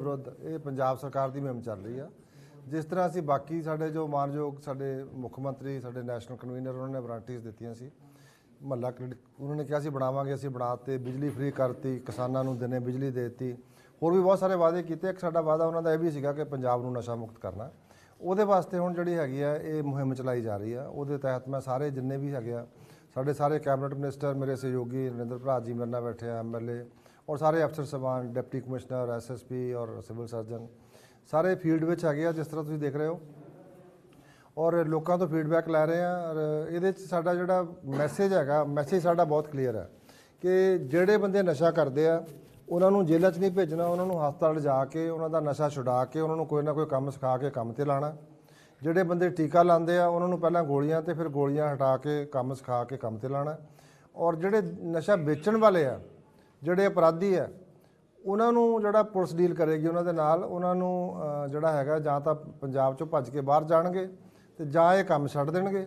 ਵਿਰੁੱਧ। ਇਹ ਪੰਜਾਬ ਸਰਕਾਰ ਦੀ ਮੁਹਿੰਮ ਚੱਲ ਰਹੀ ਆ। ਜਿਸ ਤਰ੍ਹਾਂ ਅਸੀਂ ਬਾਕੀ ਸਾਡੇ ਜੋ ਮਾਨਯੋਗ ਸਾਡੇ ਮੁੱਖ ਮੰਤਰੀ, ਸਾਡੇ ਨੈਸ਼ਨਲ ਕਨਵੀਨਰ ਉਹਨਾਂ ਨੇ ਵਾਰੰਟੀਆਂ ਦਿੱਤੀਆਂ ਸੀ। ਮਹੱਲਾ ਕਲੀਨਿਕ ਉਹਨਾਂ ਨੇ ਕਿਹਾ ਸੀ ਬਣਾਵਾਂਗੇ, ਅਸੀਂ ਬਣਾਤੇ ਬਿਜਲੀ ਫ੍ਰੀ ਕਰਤੀ, ਕਿਸਾਨਾਂ ਨੂੰ ਦਿਨੇ ਬਿਜਲੀ ਦੇ ਦਿੱਤੀ। ਹੋਰ ਵੀ ਬਹੁਤ ਸਾਰੇ ਵਾਅਦੇ ਕੀਤੇ। ਇੱਕ ਸਾਡਾ ਵਾਅਦਾ ਉਹਨਾਂ ਦਾ ਇਹ ਵੀ ਸੀਗਾ ਕਿ ਪੰਜਾਬ ਨੂੰ ਨਸ਼ਾ ਮੁਕਤ ਕਰਨਾ। ਉਹਦੇ ਵਾਸਤੇ ਹੁਣ ਜਿਹੜੀ ਹੈਗੀ ਆ, ਇਹ ਮੁਹਿੰਮ ਚਲਾਈ ਜਾ ਰਹੀ ਆ। ਉਹਦੇ ਤਹਿਤ ਮੈਂ ਸਾਰੇ ਜਿੰਨੇ ਵੀ ਹੈਗੇ ਆ, ਸਾਡੇ ਸਾਰੇ ਕੈਬਨਿਟ ਮਿਨਿਸਟਰ, ਮੇਰੇ ਸਹਿਯੋਗੀ ਨਰਿੰਦਰ ਭਰਾ ਜੀ ਮੇਰੇ ਨਾਲ ਬੈਠੇ ਆ ਐਮਐਲਏ ਔਰ ਸਾਰੇ ਅਫਸਰ ਸਭਾਨ ਡਿਪਟੀ ਕਮਿਸ਼ਨਰ ਐਸਐਸਪੀ ਔਰ ਸਿਵਲ ਸਰਜਨ, ਸਾਰੇ ਫੀਲਡ ਵਿੱਚ ਹੈਗੇ ਆ, ਜਿਸ ਤਰ੍ਹਾਂ ਤੁਸੀਂ ਦੇਖ ਰਹੇ ਹੋ। ਔਰ ਲੋਕਾਂ ਤੋਂ ਫੀਡਬੈਕ ਲੈ ਰਹੇ ਆ, ਔਰ ਇਹਦੇ ਚ ਸਾਡਾ ਜਿਹੜਾ ਮੈਸੇਜ ਹੈਗਾ ਮੈਸੇਜ ਸਾਡਾ ਬਹੁਤ ਕਲੀਅਰ ਹੈ ਕਿ ਜਿਹੜੇ ਬੰਦੇ ਨਸ਼ਾ ਕਰਦੇ ਆ, ਉਹਨਾਂ ਨੂੰ ਜੇਲ੍ਹਾਂ 'ਚ ਨਹੀਂ ਭੇਜਣਾ, ਉਹਨਾਂ ਨੂੰ ਹਸਪਤਾਲ ਜਾ ਕੇ, ਉਹਨਾਂ ਦਾ ਨਸ਼ਾ ਛੁਡਾ ਕੇ, ਉਹਨਾਂ ਨੂੰ ਕੋਈ ਨਾ ਕੋਈ ਕੰਮ ਸਿਖਾ ਕੇ ਕੰਮ ਤੇ ਲਾਣਾ। ਜਿਹੜੇ ਬੰਦੇ ਟੀਕਾ ਲਾਉਂਦੇ ਆ, ਉਹਨਾਂ ਨੂੰ ਪਹਿਲਾਂ ਗੋਲੀਆਂ ਤੇ ਫਿਰ ਗੋਲੀਆਂ ਹਟਾ ਕੇ, ਕੰਮ ਸਿਖਾ ਕੇ ਕੰਮ ਤੇ ਲਾਣਾ। ਔਰ ਜਿਹੜੇ ਨਸ਼ਾ ਵੇਚਣ ਵਾਲੇ ਆ ਜਿਹੜੇ ਅਪਰਾਧੀ ਆ, ਉਹਨਾਂ ਨੂੰ ਜਿਹੜਾ ਪੁਲਿਸ ਡੀਲ ਕਰੇਗੀ ਉਹਨਾਂ ਦੇ ਨਾਲ, ਉਹਨਾਂ ਨੂੰ ਜਿਹੜਾ ਹੈਗਾ ਜਾਂ ਤਾਂ ਪੰਜਾਬ ਚੋਂ ਭੱਜ ਕੇ ਬਾਹਰ ਜਾਣਗੇ ਤੇ ਜਾਂ ਇਹ ਕੰਮ ਛੱਡ ਦੇਣਗੇ।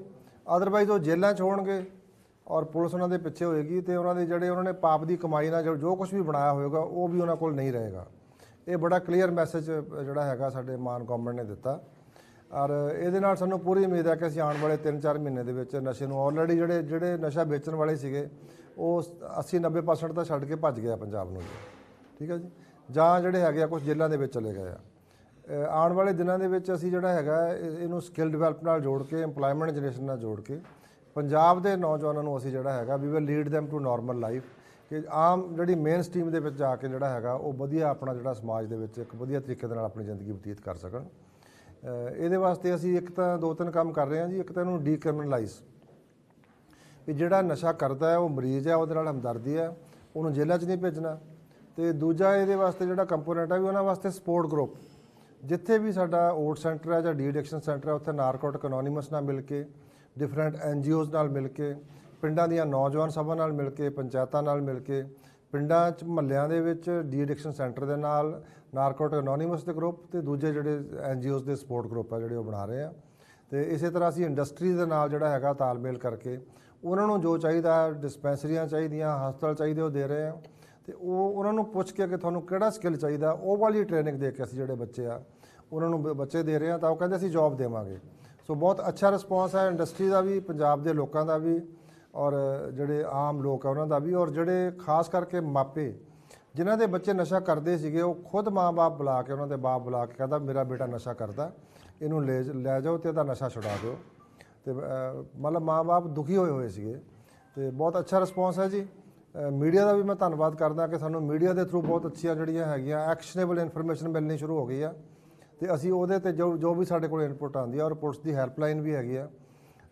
ਅਦਰਵਾਈਜ਼ ਉਹ ਜੇਲ੍ਹਾਂ 'ਚ ਹੋਣਗੇ ਔਰ ਪੁਲਿਸ ਉਹਨਾਂ ਦੇ ਪਿੱਛੇ ਹੋਏਗੀ ਤੇ ਉਹਨਾਂ ਦੇ ਜਿਹੜੇ ਉਹਨਾਂ ਨੇ ਪਾਪ ਦੀ ਕਮਾਈ ਨਾਲ ਜੋ- ਜੋ ਕੁਝ ਵੀ ਬਣਾਇਆ ਹੋਏਗਾ, ਉਹ ਵੀ ਉਹਨਾਂ ਕੋਲ ਨਹੀਂ ਰਹੇਗਾ। ਇਹ ਬੜਾ ਕਲੀਅਰ ਮੈਸੇਜ ਜਿਹੜਾ ਹੈਗਾ ਸਾਡੇ ਮਾਨ ਗਵਰਨਮੈਂਟ ਨੇ ਦਿੱਤਾ। ਔਰ ਇਹਦੇ ਨਾਲ ਸਾਨੂੰ ਪੂਰੀ ਉਮੀਦ ਹੈ ਕਿ ਅਸੀਂ ਆਉਣ ਵਾਲੇ 3-4 ਮਹੀਨੇ ਦੇ ਵਿੱਚ ਨਸ਼ੇ ਨੂੰ ਆਲਰੇਡੀ ਜਿਹੜੇ ਜਿਹੜੇ ਨਸ਼ਾ ਵੇਚਣ ਵਾਲੇ ਸੀਗੇ ਉਹ 80-90% ਤਾਂ ਛੱਡ ਕੇ ਭੱਜ ਗਿਆ ਪੰਜਾਬ ਨੂੰ ਠੀਕ ਹੈ ਜੀ? ਜਾਂ ਜਿਹੜੇ ਹੈਗੇ ਆ ਕੁਝ ਜੇਲ੍ਹਾਂ ਦੇ ਵਿੱਚ ਚਲੇ ਗਏ ਆ। ਆਉਣ ਵਾਲੇ ਦਿਨਾਂ ਦੇ ਵਿੱਚ ਅਸੀਂ ਜਿਹੜਾ ਹੈਗਾ ਇਹਨੂੰ ਸਕਿੱਲ ਡਿਵੈਲਪ ਨਾਲ ਜੋੜ ਕੇ, EMPLOYMENT ਜਨਰੇਸ਼ਨ ਨਾਲ ਜੋੜ ਕੇ, ਪੰਜਾਬ ਦੇ ਨੌਜਵਾਨਾਂ ਨੂੰ ਅਸੀਂ ਜਿਹੜਾ ਹੈਗਾ ਵੀ will lead them to normal life ਕਿ ਆਮ ਜਿਹੜੀ ਮੇਨ ਸਟ੍ਰੀਮ ਦੇ ਵਿੱਚ ਜਾ ਕੇ ਜਿਹੜਾ ਹੈਗਾ, ਉਹ ਵਧੀਆ ਆਪਣਾ ਜਿਹੜਾ ਸਮਾਜ ਦੇ ਵਿੱਚ ਇੱਕ ਵਧੀਆ ਤਰੀਕੇ ਦੇ ਨਾਲ ਆਪਣੀ ਜ਼ਿੰਦਗੀ ਬਤੀਤ ਕਰ ਸਕਣ। ਇਹਦੇ ਵਾਸਤੇ ਅਸੀਂ ਇੱਕ ਤਾਂ ਦੋ ਤਿੰਨ ਕੰਮ ਕਰ ਰਹੇ ਹਾਂ ਜੀ। ਇੱਕ ਤਾਂ ਇਹਨੂੰ ਡੀਕ੍ਰਿਮੀਨਲਾਈਜ਼ ਵੀ ਜਿਹੜਾ ਨਸ਼ਾ ਕਰਦਾ ਹੈ, ਉਹ ਮਰੀਜ਼ ਹੈ, ਉਹਦੇ ਨਾਲ ਹਮਦਰਦੀ ਹੈ, ਉਹਨੂੰ ਜੇਲ੍ਹਾਂ 'ਚ ਨਹੀਂ ਭੇਜਣਾ। ਤੇ ਦੂਜਾ ਇਹਦੇ ਵਾਸਤੇ ਜਿਹੜਾ ਕੰਪੋਨੈਂਟ ਹੈ, ਵੀ ਉਹਨਾਂ ਵਾਸਤੇ ਸਪੋਰਟ ਗਰੁੱਪ। ਜਿੱਥੇ ਵੀ ਸਾਡਾ ਓਟ ਸੈਂਟਰ ਹੈ ਜਾਂ ਡੀ ਐਡਿਕਸ਼ਨ ਸੈਂਟਰ ਹੈ, ਉੱਥੇ ਨਾਰਕੋਟਿਕ ਅਨੋਨਿਮਸ ਨਾਲ ਮਿਲ ਕੇ ਡਿਫਰੈਂਟ ਐਨਜੀਓਜ਼ ਨਾਲ ਮਿਲ ਕੇ, ਪਿੰਡਾਂ ਦੀਆਂ ਨੌਜਵਾਨ ਸਭਾ ਨਾਲ ਮਿਲ ਕੇ, ਪੰਚਾਇਤਾਂ ਨਾਲ ਮਿਲ ਕੇ, ਪਿੰਡਾਂ 'ਚ ਮਹੱਲਿਆਂ ਦੇ ਵਿੱਚ ਡੀ ਐਡਿਕਸ਼ਨ ਸੈਂਟਰ ਦੇ ਨਾਲ, ਨਾਰਕੋਟਿਕ ਅਨੋਨਿਮਸ ਦੇ ਗਰੁੱਪ ਤੇ ਦੂਜੇ ਜਿਹੜੇ ਐਨਜੀਓਜ਼ ਦੇ ਸਪੋਰਟ ਗਰੁੱਪ ਆ ਜਿਹੜੇ ਉਹ ਬਣਾ ਰਹੇ ਆ। ਤੇ ਇਸੇ ਤਰ੍ਹਾਂ ਅਸੀਂ ਇੰਡਸਟਰੀ ਦੇ ਨਾਲ ਜਿਹੜਾ ਹੈਗਾ ਤਾਲਮੇਲ ਕਰਕੇ ਉਹਨਾਂ ਨੂੰ ਜੋ ਚਾਹੀਦਾ ਡਿਸਪੈਂਸਰੀਆਂ ਚਾਹੀਦੀਆਂ, ਹਸਪਤਾਲ ਚਾਹੀਦੇ ਉਹ ਦੇ ਰਹੇ ਆ। ਤੇ ਉਹ ਉਹਨਾਂ ਨੂੰ ਪੁੱਛ ਕੇ ਕਿ ਤੁਹਾਨੂੰ ਕਿਹੜਾ ਸਕਿੱਲ ਚਾਹੀਦਾ, ਉਹ ਵਾਲੀ ਟ੍ਰੇਨਿੰਗ ਦੇ ਕੇ ਅਸੀਂ ਜਿਹੜੇ ਬੱਚੇ ਆ, ਉਹਨਾਂ ਨੂੰ ਬ- ਬੱਚੇ ਦੇ ਰਹੇ ਆ ਤਾਂ ਉਹ ਕਹਿੰਦੇ ਅਸੀਂ ਜੌਬ ਦੇਵਾਂਗੇ। ਸੋ ਬਹੁਤ ਅੱਛਾ ਰਿਸਪੌਂਸ ਹੈ ਇੰਡਸਟਰੀ ਦਾ ਵੀ, ਪੰਜਾਬ ਦੇ ਲੋਕਾਂ ਦਾ ਵੀ, ਔਰ ਜਿਹੜੇ ਆਮ ਲੋਕ ਆ ਉਹਨਾਂ ਦਾ ਵੀ, ਔਰ ਜਿਹੜੇ ਖਾਸ ਕਰਕੇ ਮਾਪੇ, ਜਿਨ੍ਹਾਂ ਦੇ ਬੱਚੇ ਨਸ਼ਾ ਕਰਦੇ ਸੀਗੇ, ਉਹ ਖੁਦ ਮਾਂ-ਬਾਪ ਬੁਲਾ ਕੇ, ਉਹਨਾਂ ਦੇ ਬਾਪ ਬੁਲਾ ਕੇ ਕਹਿੰਦਾ, ਮੇਰਾ ਬੇਟਾ ਨਸ਼ਾ ਕਰਦਾ, ਇਹਨੂੰ ਲੈ ਲੈ ਜਾਓ ਤੇ ਇਹਦਾ ਨਸ਼ਾ ਛੁਡਾ ਦਿਓ। ਤੇ ਮਤਲਬ ਮਾਂ-ਬਾਪ ਦੁਖੀ ਹੋਏ ਹੋਏ ਸੀਗੇ। ਤੇ ਬਹੁਤ ਅੱਛਾ ਰਿਸਪੌਂਸ ਹੈ ਜੀ। ਮੀਡੀਆ ਦਾ ਵੀ ਮੈਂ ਧੰਨਵਾਦ ਕਰਦਾ ਕਿ ਸਾਨੂੰ ਮੀਡੀਆ ਦੇ ਥਰੂ ਬਹੁਤ ਅੱਛੀਆਂ ਜਿਹੜੀਆਂ ਹੈਗੀਆਂ ਐਕਸ਼ਨੇਬਲ ਇਨਫੋਰਮੇਸ਼ਨ ਮਿਲਣੀ ਸ਼ੁਰੂ ਹੋ ਗਈ ਆ। ਤੇ ਅਸੀਂ ਉਹਦੇ ਤੇ ਜੋ ਜੋ ਵੀ ਸਾਡੇ ਕੋਲ ਇਨਪੁਟ ਆਉਂਦੀ ਆ ਔਰ ਪੁਲਿਸ ਦੀ ਹੈਲਪਲਾਈਨ ਵੀ ਹੈਗੀ ਆ।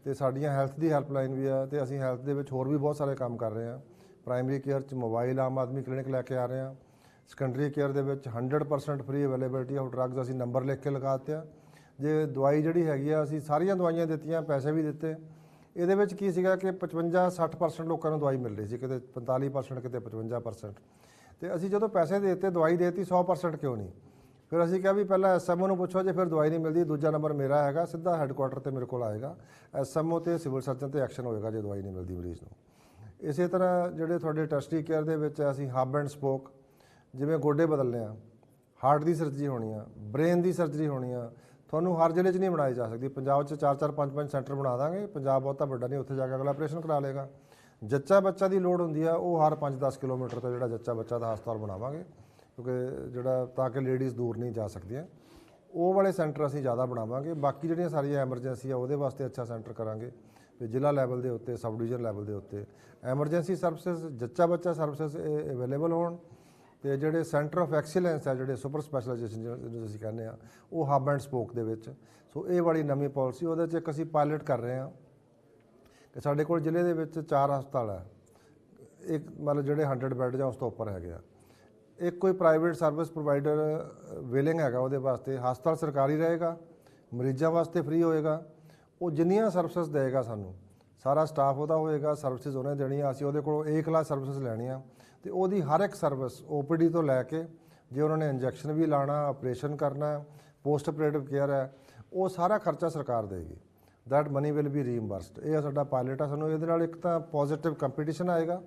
ਤੇ ਸਾਡੀਆਂ ਹੈਲਥ ਦੀ ਹੈਲਪਲਾਈਨ ਵੀ ਆ, ਤੇ ਅਸੀਂ ਹੈਲਥ ਦੇ ਵਿੱਚ ਹੋਰ ਵੀ ਬਹੁਤ ਸਾਰੇ ਕੰਮ ਕਰ ਰਹੇ ਆ। ਪ੍ਰਾਇਮਰੀ ਕੇਅਰ ਚ ਮੋਬਾਈਲ ਆਮ ਆਦਮੀ ਕਲੀਨਿਕ ਲੈ ਕੇ ਆ ਰਹੇ ਆ। ਸੈਕੰਡਰੀ ਕੇਅਰ ਦੇ ਵਿੱਚ 100% ਫ੍ਰੀ ਅਵੇਲੇਬਿਲਟੀ ਆਫ ਡਰੱਗਸ ਅਸੀਂ ਨੰਬਰ ਲਿਖ ਕੇ ਲਗਾ ਦਿੱਤੇ ਆ। ਜੇ ਦਵਾਈ ਜਿਹੜੀ ਹੈਗੀ ਆ, ਅਸੀਂ ਸਾਰੀਆਂ ਦਵਾਈਆਂ ਦਿੱਤੀਆਂ, ਪੈਸੇ ਵੀ ਦਿੱਤੇ। ਇਹਦੇ ਵਿੱਚ ਕੀ ਸੀਗਾ ਕਿ 55 60% ਲੋਕਾਂ ਨੂੰ ਦਵਾਈ ਮਿਲ ਰਹੀ ਸੀ, ਕਿਤੇ 45% ਕਿਤੇ 55% ਤੇ ਅਸੀਂ ਜਦੋਂ ਪੈਸੇ ਦੇ ਦਿੱਤੇ, ਦਵਾਈ ਦੇਤੀ 100% ਕਿਉਂ ਨਹੀਂ? ਫਿਰ ਅਸੀਂ ਕਿਹਾ ਵੀ ਪਹਿਲਾਂ ਐਸਐਮਓ ਨੂੰ ਪੁੱਛੋ, ਜੇ ਫਿਰ ਦਵਾਈ ਨਹੀਂ ਮਿਲਦੀ, ਦੂਜਾ ਨੰਬਰ ਮੇਰਾ ਹੈਗਾ, ਸਿੱਧਾ ਹੈੱਡਕੁਆਟਰ ਤੇ ਮੇਰੇ ਕੋਲ ਆਏਗਾ। ਐਸਐਮਓ ਤੇ ਸਿਵਲ ਸਰਜਨ ਤੇ ਐਕਸ਼ਨ ਹੋਏਗਾ ਜੇ ਦਵਾਈ ਨਹੀਂ ਮਿਲਦੀ ਮਰੀਜ਼ ਨੂੰ। ਇਸੇ ਤਰ੍ਹਾਂ ਜਿਹੜੇ ਤੁਹਾਡੇ ਟੈਸਟੀ ਕੇਅਰ ਦੇ ਵਿੱਚ ਅਸੀਂ ਹੱਬ ਐਂਡ ਸਪੋਕ ਜਿਵੇਂ ਗੋਡੇ ਬਦਲਨੇ ਆ ਹਾਰਟ ਦੀ ਸਰਜਰੀ ਹੋਣੀ ਆ ਬ੍ਰੇਨ ਦੀ ਸਰਜਰੀ ਹੋਣੀ ਆ ਤੁਹਾਨੂੰ ਹਰ ਜ਼ਿਲ੍ਹੇ 'ਚ ਨਹੀਂ ਬਣਾਈ ਜਾ ਸਕਦੀ। ਪੰਜਾਬ 'ਚ 4-4 5-5 ਸੈਂਟਰ ਬਣਾ ਦਾਂਗੇ। ਪੰਜਾਬ ਬਹੁਤਾ ਵੱਡਾ ਨਹੀਂ, ਉੱਥੇ ਜਾ ਕੇ ਅਗਲਾ ਆਪਰੇਸ਼ਨ ਕਰਾ ਲੇਗਾ ਜੱਚਾ ਬੱਚਾ ਦੀ ਲੋੜ ਹੁੰਦੀ ਆ, ਉਹ ਹਰ 5-10 ਕਿਲੋਮੀਟਰ ਤੇ ਜਿਹੜਾ ਜੱਚਾ ਬੱਚਾ ਦਾ ਹਸਪਤਾਲ ਬਣਾਵਾਂਗੇ। ਕਿਉਂਕਿ ਜਿਹੜਾ ਤਾਂ ਕਿ ਲੇਡੀਜ਼ ਦੂਰ ਨਹੀਂ ਜਾ ਸਕਦੀਆਂ। ਉਹ ਵਾਲੇ ਸੈਂਟਰ ਅਸੀਂ ਜ਼ਿਆਦਾ ਬਣਾਵਾਂਗੇ। ਬਾਕੀ ਜਿਹੜੀਆਂ ਸਾਰੀਆਂ ਐਮਰਜੈਂਸੀ ਆ, ਉਹਦੇ ਵਾਸਤੇ ਅੱਛਾ ਸੈਂਟਰ ਕਰਾਂਗੇ। ਤੇ ਜ਼ਿਲ੍ਹਾ ਲੈਵਲ ਦੇ ਉੱਤੇ, ਸਬ ਡਿਵੀਜ਼ਨ ਲੈਵਲ ਦੇ ਉੱਤੇ। ਐਮਰਜੈਂਸੀ ਸਰਵਿਸਿਜ਼, ਜੱਚਾ ਬੱਚਾ ਸਰਵਿਸਿਜ਼ ਇਹ ਅਵੇਲੇਬਲ ਹੋਣ। ਤੇ ਜਿਹੜੇ ਸੈਂਟਰ ਆਫ ਐਕਸੀਲੈਂਸ ਹੈ ਜਿਹੜੇ ਸੁਪਰ ਸਪੈਸ਼ਲਾਈਜੇਸ਼ਨ ਜਿਹਨੂੰ ਅਸੀਂ ਕਹਿੰਦੇ ਆ ਉਹ ਹੱਬ ਐਂਡ ਸਪੋਕ ਦੇ ਵਿੱਚ ਸੋ ਇਹ ਵਾਲੀ ਨਵੀਂ ਪਾਲਿਸੀ ਉਹਦੇ 'ਚ ਇੱਕ ਅਸੀਂ ਪਾਇਲਟ ਕਰ ਰਹੇ ਹਾਂ ਕਿ ਸਾਡੇ ਕੋਲ ਜ਼ਿਲ੍ਹੇ ਦੇ ਵਿੱਚ ਚਾਰ ਹਸਪਤਾਲ ਹੈ ਇੱਕ ਮਤਲਬ ਜਿਹੜੇ 100 ਬੈੱਡ ਜਾਂ ਉਸ ਤੋਂ ਉੱਪਰ ਹੈਗੇ ਆ ਇੱਕ ਕੋਈ ਪ੍ਰਾਈਵੇਟ ਸਰਵਿਸ ਪ੍ਰੋਵਾਈਡਰ ਵਿਲਿੰਗ ਹੈਗਾ ਉਹਦੇ ਵਾਸਤੇ ਹਸਪਤਾਲ ਸਰਕਾਰੀ ਰਹੇਗਾ ਮਰੀਜ਼ਾਂ ਵਾਸਤੇ ਫ੍ਰੀ ਹੋਏਗਾ ਉਹ ਜਿੰਨੀਆਂ ਸਰਵਿਸਿਜ਼ ਦੇਗਾ ਸਾਨੂੰ ਸਾਰਾ ਸਟਾਫ ਉਹਦਾ ਹੋਏਗਾ ਸਰਵਿਸਿਜ਼ ਉਹਨੇ ਦੇਣੀਆਂ ਅਸੀਂ ਉਹਦੇ ਕੋਲੋਂ A ਕਲਾਸ ਸਰਵਿਸਿਜ਼ ਲੈਣੀਆਂ ਤੇ ਉਹਦੀ ਹਰ ਇੱਕ ਸਰਵਿਸ OPD ਤੋਂ ਲੈ ਕੇ ਜੇ ਉਹਨਾਂ ਨੇ ਇੰਜੈਕਸ਼ਨ ਵੀ ਲਾਣਾ, ਆਪਰੇਸ਼ਨ ਕਰਨਾ ਪੋਸਟ ਆਪਰੇਟਿਵ ਕੇਅਰ ਹੈ, ਉਹ ਸਾਰਾ ਖਰਚਾ ਸਰਕਾਰ ਦੇਗੀ। That money will be reimbursed ਇਹ ਸਾਡਾ ਪਾਇਲਟ ਆ, ਸਾਨੂੰ ਇਹਦੇ ਨਾਲ ਇੱਕ ਤਾਂ ਪੋਜ਼ਿਟਿਵ ਕੰਪੀਟੀਸ਼ਨ ਆਏਗਾ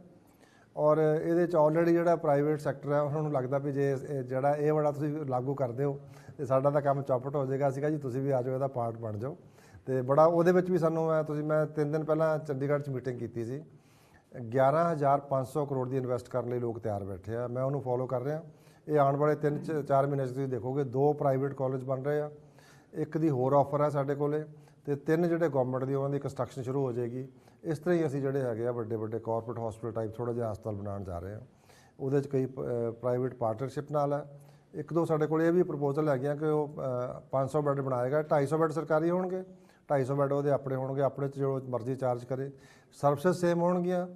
ਔਰ ਇਹਦੇ ਚ ਆਲਰੇਡੀ ਜਿਹੜਾ ਪ੍ਰਾਈਵੇਟ ਸੈਕਟਰ ਹੈ ਉਹਨਾਂ ਨੂੰ ਲੱਗਦਾ ਵੀ ਜੇ ਇਹ ਜਿਹੜਾ ਇਹ ਵਾਲਾ ਤੁਸੀਂ ਲਾਗੂ ਕਰਦੇ ਹੋ, ਤੇ ਸਾਡਾ ਤਾਂ ਕੰਮ ਚੌਪਟ ਹੋ ਜਾਏਗਾ। ਸੀਗਾ ਜੀ, ਤੁਸੀਂ ਵੀ ਆ ਜਾਓ, ਇਹਦਾ ਪਾਰਟ ਬਣ ਜਾਓ। ਤੇ ਬੜਾ ਉਹਦੇ ਵਿੱਚ ਵੀ ਸਾਨੂੰ ਮੈਂ, ਤੁਸੀਂ ਮੈਂ ਤਿੰਨ ਦਿਨ ਪਹਿਲਾਂ ਚੰਡੀਗੜ੍ਹ 'ਚ ਮੀਟਿੰਗ ਕੀਤੀ ਸੀ। 11500 ਕਰੋੜ ਦੀ ਇਨਵੈਸਟ ਕਰਨ ਲਈ ਲੋਕ ਤਿਆਰ ਬੈਠੇ ਆ। ਮੈਂ ਉਹਨੂੰ ਫੋਲੋ ਕਰ ਰਿਹਾ। ਇਹ ਆਉਣ ਵਾਲੇ 3-4 ਮਹੀਨੇ 'ਚ ਤੁਸੀਂ ਦੇਖੋਗੇ ਦੋ ਪ੍ਰਾਈਵੇਟ ਕਾਲਜ ਬਣ ਰਹੇ ਆ। ਇੱਕ ਦੀ ਹੋਰ ਆਫਰ ਹੈ ਸਾਡੇ ਕੋਲੇ ਤੇ ਤਿੰਨ ਜਿਹੜੇ ਗਵਰਨਮੈਂਟ ਦੀ ਉਹਨਾਂ ਦੀ ਕੰਸਟਰਕਸ਼ਨ ਸ਼ੁਰੂ ਹੋ ਜਾਏਗੀ। ਇਸ ਤਰ੍ਹਾਂ ਹੀ ਅਸੀਂ ਜਿਹੜੇ ਹੈਗੇ ਆ ਵੱਡੇ ਵੱਡੇ ਕਾਰਪੋਰੇਟ ਹਸਪੀਟਲ ਟਾਈਪ ਥੋੜਾ ਜਿਹਾ ਹਸਪਤਾਲ ਬਣਾਉਣ ਜਾ ਰਹੇ ਆ। ਉਹਦੇ 'ਚ ਕਈ ਪ੍ਰਾਈਵੇਟ ਪਾਰਟਨਰਸ਼ਿਪ ਨਾਲ ਹੈ ਇੱਕ ਦੋ ਸਾਡੇ ਕੋਲ ਇਹ ਵੀ ਪ੍ਰਪੋਜ਼ਲ ਹੈਗੀਆਂ ਕਿ ਉਹ ਅ, 500 ਬੈੱਡ ਬਣਾਏਗਾ 250 ਬੈੱਡ ਸਰਕਾਰੀ ਹੋਣਗੇ। 250 ਬੈੱਡ ਉਹਦੇ ਆਪਣੇ ਹੋਣਗੇ, ਆਪਣੇ 'ਚ ਜੋ ਮਰਜ਼ੀ ਚਾਰਜ ਕਰੇ। ਸਰਵਿਸ ਸੇਮ ਹੋਣਗੀਆਂ,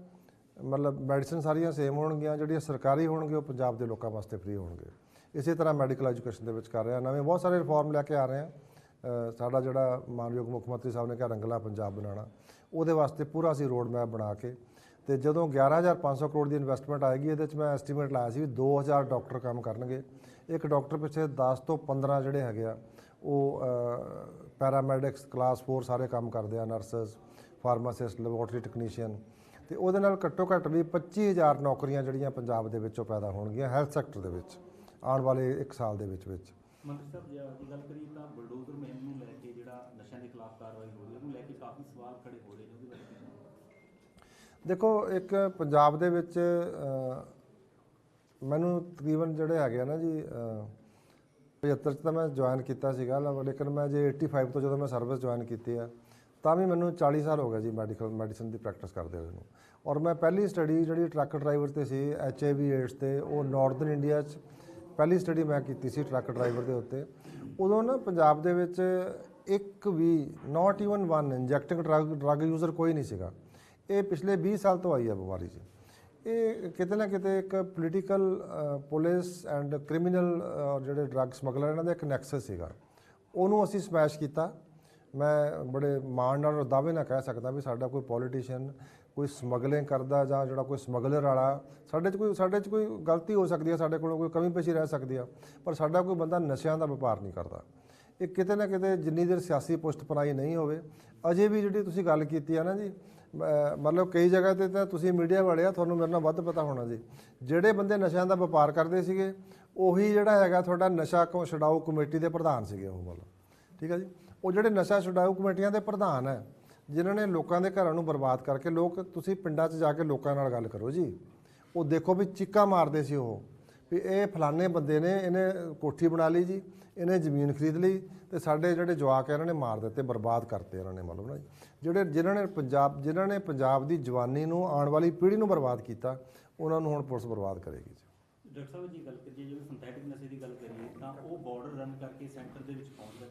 ਮਤਲਬ ਮੈਡੀਸਨ ਸਾਰੀਆਂ ਸੇਮ ਹੋਣਗੀਆਂ, ਜਿਹੜੀਆਂ ਸਰਕਾਰੀ ਹੋਣਗੇ ਉਹ ਪੰਜਾਬ ਦੇ ਲੋਕਾਂ ਵਾਸਤੇ ਫ੍ਰੀ ਹੋਣਗੇ। ਇਸੇ ਤਰ੍ਹਾਂ ਮੈਡੀਕਲ ਐਜੂਕੇਸ਼ਨ ਦੇ ਵਿੱਚ ਕਰ ਰਹੇ। ਹਾਂ ਨਵੇਂ ਬਹੁਤ ਸਾਰੇ ਰਿਫਾਰਮ ਲੈ ਕੇ ਆ ਰਹੇ ਹਾਂ ਸਾਡਾ ਜਿਹੜਾ ਮਾਨਯੋਗ ਮੁੱਖ ਮੰਤਰੀ ਸਾਹਿਬ ਨੇ ਕਿਹਾ, ਰੰਗਲਾ ਪੰਜਾਬ ਬਣਾਉਣਾ, ਉਹਦੇ ਵਾਸਤੇ ਪੂਰਾ ਅਸੀਂ ਰੋਡ ਮੈਪ ਬਣਾ ਕੇ ਤੇ ਜਦੋਂ 11500 ਕਰੋੜ ਦੀ ਇਨਵੈਸਟਮੈਂਟ ਆਏਗੀ, ਇਹਦੇ ਵਿੱਚ ਮੈਂ ਐਸਟੀਮੇਟ ਲਾਇਆ ਸੀ ਵੀ 2000 ਡਾਕਟਰ ਕੰਮ ਕਰਨਗੇ। ਇੱਕ ਡਾਕਟਰ ਪਿੱਛੇ 10 ਤੋਂ 15 ਜਿਹੜੇ ਹੈਗੇ ਆ ਉਹ ਪੈਰਾਮੈਡਿਕਸ ਕਲਾਸ 4 ਸਾਰੇ ਕੰਮ ਕਰਦੇ ਆ ਨਰਸਸ ਫਾਰਮਾਸਿਸਟ ਲੈਬੋਰਟਰੀ ਟੈਕਨੀਸ਼ੀਅਨ ਤੇ ਉਹਦੇ ਨਾਲ ਘੱਟੋ ਘੱਟ ਵੀ 25000 ਨੌਕਰੀਆਂ ਜਿਹੜੀਆਂ ਪੰਜਾਬ ਦੇ ਵਿੱਚੋਂ ਪੈਦਾ ਹੋਣਗੀਆਂ ਹੈਲਥ ਸੈਕਟਰ ਦੇ ਵਿੱਚ ਆਉਣ ਵਾਲੇ 1 ਸਾਲ ਦੇ ਵਿੱਚ ਵਿੱਚ ਮੰਤਰੀ ਸਾਹਿਬ ਜੇ ਗੱਲ ਕਰੀਏ ਤਾਂ ਬਲਡੋਜ਼ਰ ਮੁਹਿੰਮ ਨੂੰ ਲੈ ਕੇ ਜਿਹੜਾ ਨਸ਼ਿਆਂ ਦੇ ਖਿਲਾਫ ਕਾਰਵਾਈ ਹੋ ਰਹੀ ਹੈ ਉਹਨੂੰ ਲੈ ਕੇ ਕਾਫੀ ਸਵਾਲ ਖੜੇ ਹੋ ਰਹੇ ਨੇ ਉਹਦੇ ਬਾਰੇ? ਦੇਖੋ ਇੱਕ ਪੰਜਾਬ ਦੇ ਵਿੱਚ ਮੈਨੂੰ ਤਕਰੀਬਨ ਜਿਹੜੇ ਹੈਗੇ ਆ ਨਾ ਜੀ 75 ਚ ਤਾਂ ਮੈਂ ਜੁਆਇਨ ਕੀਤਾ ਸੀਗਾ ਲੇਕਿਨ ਮੈਂ ਜੇ 85 ਤੋਂ ਜਦੋਂ ਮੈਂ ਸਰਵਿਸ ਜੁਆਇਨ ਕੀਤੀ ਆ, ਤਾਂ ਵੀ ਮੈਨੂੰ 40 ਸਾਲ ਹੋ ਗਏ ਜੀ ਮੈਡੀਕਲ ਮੈਡੀਸਨ ਦੀ ਪ੍ਰੈਕਟਿਸ ਕਰਦੇ ਹੋਏ ਨੂੰ। ਔਰ ਮੈਂ ਪਹਿਲੀ ਸਟੱਡੀ ਜਿਹੜੀ ਟਰੱਕ ਡਰਾਈਵਰ ਤੇ ਸੀ ਐਚਆਈਵੀ ਏਡਸ ਤੇ, ਉਹ ਨਾਰਥਰਨ ਇੰਡੀਆ 'ਚ ਪਹਿਲੀ ਸਟੱਡੀ ਮੈਂ ਕੀਤੀ ਸੀ ਟਰੱਕ ਡਰਾਈਵਰ ਦੇ ਉੱਤੇ। ਉਦੋਂ ਨਾ ਪੰਜਾਬ ਦੇ ਵਿੱਚ ਇੱਕ ਵੀ not even one injecting drug drug user ਕੋਈ ਨਹੀਂ ਸੀਗਾ। ਇਹ ਪਿਛਲੇ 20 ਸਾਲ ਤੋਂ ਆਈ ਹੈ ਬਿਮਾਰੀ ਜੀ। ਇਹ ਕਿਤੇ ਨਾ ਕਿਤੇ ਇੱਕ ਪੋਲੀਟੀਕਲ ਪੁਲਿਸ ਐਂਡ ਕ੍ਰਿਮੀਨਲ ਜਿਹੜੇ ਡਰੱਗ ਸਮਗਲਰ ਇਹਨਾਂ ਦਾ ਇੱਕ ਨੈਕਸਸ ਸੀਗਾ। ਉਹਨੂੰ ਅਸੀਂ ਸਮੈਸ਼ ਕੀਤਾ। ਮੈਂ ਬੜੇ ਮਾਣ ਨਾਲ ਔਰ ਦਾਅਵੇ ਨਾਲ ਕਹਿ ਸਕਦਾ ਵੀ ਸਾਡਾ ਕੋਈ ਪੋਲੀਟੀਸ਼ੀਅਨ ਕੋਈ ਸਮਗਲਿੰਗ ਕਰਦਾ ਜਾਂ ਜਿਹੜਾ ਕੋਈ ਸਮਗਲਰ ਵਾਲਾ, ਸਾਡੇ 'ਚ ਕੋਈ, ਸਾਡੇ 'ਚ ਕੋਈ ਗਲਤੀ ਹੋ ਸਕਦੀ ਹੈ ਸਾਡੇ ਕੋਲੋਂ ਕੋਈ ਕਮੀ ਪੇਸ਼ੀ ਰਹਿ ਸਕਦੀ ਆ, ਪਰ ਸਾਡਾ ਕੋਈ ਬੰਦਾ ਨਸ਼ਿਆਂ ਦਾ ਵਪਾਰ ਨਹੀਂ ਕਰਦਾ। ਇਹ ਕਿਤੇ ਨਾ ਕਿਤੇ ਜਿੰਨੀ ਦੇਰ ਸਿਆਸੀ ਪੁਸ਼ਤਪਨਾਈ ਨਹੀਂ ਹੋਵੇ, ਅਜੇ ਵੀ ਜਿਹੜੀ ਤੁਸੀਂ ਗੱਲ ਕੀਤੀ ਆ ਨਾ ਜੀ ਮਤਲਬ ਕਈ ਜਗ੍ਹਾ ਤੇ ਤਾਂ ਤੁਸੀਂ ਮੀਡੀਆ ਵਾਲੇ ਆ, ਤੁਹਾਨੂੰ ਮੇਰੇ ਨਾਲ ਵੱਧ ਪਤਾ ਹੋਣਾ ਜੀ। ਜਿਹੜੇ ਬੰਦੇ ਨਸ਼ਿਆਂ ਦਾ ਵਪਾਰ ਕਰਦੇ ਸੀਗੇ, ਉਹੀ ਜਿਹੜਾ ਹੈਗਾ ਤੁਹਾਡਾ ਨਸ਼ਾ ਕੋ ਛਡਾਊ ਕਮੇਟੀ ਦੇ ਪ੍ਰਧਾਨ ਸੀਗੇ ਉਹ ਮਤਲਬ ਠੀਕ ਹੈ ਜੀ? ਉਹ ਜਿਹੜੇ ਨਸ਼ਾ ਛਡਾਊ ਕਮੇਟੀਆਂ ਦੇ ਪ੍ਰਧਾਨ ਹੈ ਜਿਨ੍ਹਾਂ ਨੇ ਲੋਕਾਂ ਦੇ ਘਰਾਂ ਨੂੰ ਬਰਬਾਦ ਕਰਕੇ ਲੋਕ, ਤੁਸੀਂ ਪਿੰਡਾਂ 'ਚ ਜਾ ਕੇ ਲੋਕਾਂ ਨਾਲ ਗੱਲ ਕਰੋ ਜੀ। ਉਹ ਦੇਖੋ ਵੀ ਚੀਕਾਂ ਮਾਰਦੇ ਸੀ ਉਹ। ਵੀ ਇਹ ਫਲਾਣੇ ਬੰਦੇ ਨੇ ਇਹਨੇ ਕੋਠੀ ਬਣਾ ਲਈ ਜੀ, ਇਹਨੇ ਜ਼ਮੀਨ ਖਰੀਦ ਲਈ ਤੇ ਸਾਡੇ ਜਿਹੜੇ ਜਵਾਕ ਆ, ਇਹਨਾਂ ਨੇ ਮਾਰ ਦਿੱਤੇ, ਬਰਬਾਦ ਕਰਤੇ ਇਹਨਾਂ ਨੇ ਮਤਲਬ ਨਾ ਜਿਹੜੇ, ਜਿਨ੍ਹਾਂ ਨੇ ਪੰਜਾਬ, ਜਿਨ੍ਹਾਂ ਨੇ ਪੰਜਾਬ ਦੀ ਜਵਾਨੀ ਨੂੰ, ਆਉਣ ਵਾਲੀ ਪੀੜ੍ਹੀ ਨੂੰ ਬਰਬਾਦ ਕੀਤਾ, ਉਹਨਾਂ ਨੂੰ ਹੁਣ ਪੁਲਿਸ ਬਰਬਾਦ ਕਰੇਗੀ ਜੀ। ਡਾਕਟਰ ਸਾਹਿਬ, ਜੀ ਗੱਲ ਕਰੀਏ, ਜਿਵੇਂ ਸਿੰਥੈਟਿਕ ਨਸ਼ੇ ਦੀ ਗੱਲ ਕਰੀਏ, ਤਾਂ ਉਹ ਬਾਰਡਰ ਰਨ ਕਰਕੇ ਸੈਂਟਰ ਦੇ ਵਿੱਚ ਪਹੁੰਚਦਾ।